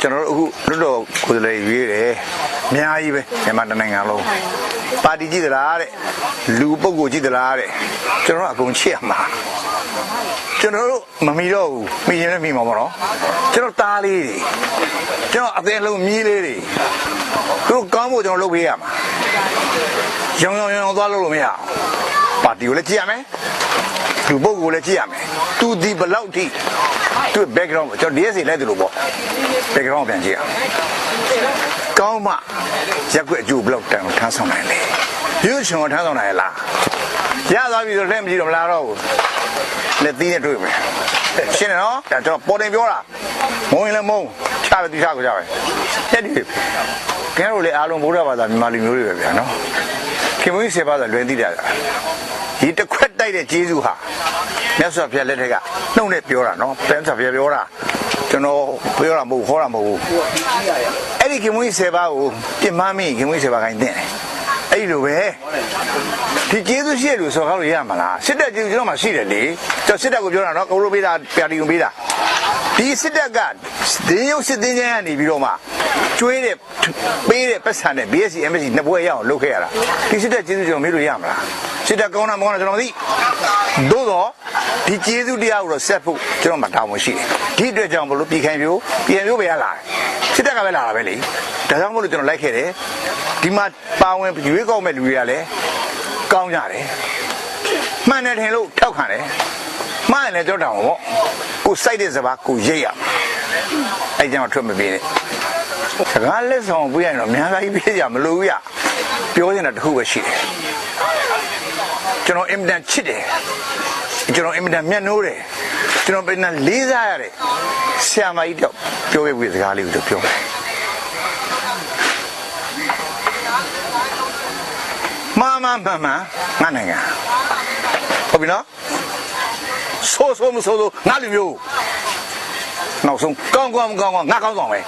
ကျွန်တော်တို့အခုလွတ်တော်ကိုယ်စားလှယ်ရွေးတယ်အများကြီးပဲမြန်မာတစ်နိုင်ငံလုံးပါတီကြီးသလားတဲ့လူပုဂ္ဂိုလ်ကြီးသလားတဲ့ကျွန်တော်တို့အကုန်ချစ်ရမှာကျွန်တော်တို့မမီတော့ဘူးမိရင်လည်းမိမှာပေါ့နော်ကျွန်တော်သားလေးတွေကျွန်တော်အသေးလုံးမြီးလေးတွေသူတို့ကောင်းဖို့ကျွန်တော်လုပ်ပေးရမှာရောင်ရောင်ရောင်သွားလို့လို့မရအောင်ပါတီကိုလည်းကြည့်ရမယ် လူပုဂ္ဂိုလ်လည်းကြည့်ရမယ်သူဒီဘယ်လောက်ထိသူ background ကိုကျွန်တော် DSC လိုက်တယ်လို့ပေါ့ background ကိုပြန်ကြည့်ရအောင်ကောင်းမှရက်ွက်အကျိုးဘယ်လောက်တန်အောင်ထမ်းဆောင်နိုင်လဲရွှေချွန်ကိုထမ်းဆောင်နိုင်လားရသွားပြီဆိုလက်မကြည့်တော့မလားတော့ဘူးလက်သီးနဲ့တွေ့မယ်ရှင်းတယ်နော်ဒါကျွန်တော်ပေါ်တင်ပြောတာမုံရင်လည်းမုံချပဲတိချကိုကြပဲတက်ဒီကဲတို့လေအားလုံးဗုဒ္ဓဘာသာမြန်မာလူမျိုးတွေပဲဗျာနော် ခင်မွေးစေပါဆိုလွယ်သိတာဒီတစ်ခွက်တိုက်တဲ့ဂျေဇုဟာမြတ်စွာဘုရားလက်ထက်ကနှုတ်နဲ့ပြောတာနော်ပန်းစွာဘုရားပြောတာကျွန်တော်ပြောတာမဟုတ်ဟောတာမဟုတ်ဘူးအဲ့ဒီခင်မွေးစေပါကိုပြင်မမင်းခင်မွေးစေပါခိုင်းတဲ့အဲ့ဒီလိုပဲဒီကျေးဇူးရှိရလို့ဆိုကားလို့ရမှာလားစစ်တပ်ကျေးဇူးကျွန်တော်မှရှိတယ်လေကျွန်တော်စစ်တပ်ကိုပြောတာနော်ကိုလိုပေးတာပြာတီကိုပေးတာ ဒီစစ်တပ်ကဒင်းရုပ်စစ်တင်းချမ်းကနေပြီးတော့မှကျွေးတဲ့ပေးတဲ့ပတ်စံနဲ့ BSC MSC နှစ်ဘွဲရအောင်လုပ်ခဲ့ရတာဒီစစ်တပ်ကျေးဇူးကျွန်တော်မေးလို့ရမှာလားစစ်တပ်ကောင်းတာမကောင်းတာကျွန်တော်မသိသို့တော့ဒီကျေးဇူးတရားကိုတော့ဆက်ဖို့ကျွန်တော်မှတာဝန်ရှိတယ်ဒီအတွက်ကြောင့်မလို့ပြည်ခိုင်ပြိုးပြည်ပြိုးပဲရလာတယ်စစ်တပ်ကပဲလာတာပဲလေဒါကြောင့်မို့လို့ကျွန်တော်လိုက်ခဲ့တယ်ဒီမှာပါဝင်ရွေးကောက်မဲ့လူတွေကလည်းကောင်းကြတယ်မှန်တယ်ထင်လို့ထောက်ခံတယ်မှားရင်လည်းကြောက်တာပေါ့ ကိုစိုက်တဲ့စပါးကိုရိတ်ရအဲ့ကြောင့်ထွက်မပြေးနဲ့စကားလက်ဆောင်ပြရရင်တော့များသားကြီးပြေးကြမလို့ဘူးရပြောနေတာတစ်ခုပဲရှိတယ်ကျွန်တော်အင်မတန်ချစ်တယ်ကျွန်တော်အင်မတန်မျက်နှိုးတယ်ကျွန်တော်ပြန်လေးစားရတယ်ဆရာမကြီးတော့ပြောခဲ့ပြီးစကားလေးကိုပြောမယ်မမမမငါနိုင်ငံဟုတ်ပြီနော် ဆိုးဆိုးမဆိုးဆိုးငါလူမျိုးနောက်ဆုံးကောင်းကောင်းမကောင်းကောင်းငါကောင်းဆောင်ပဲ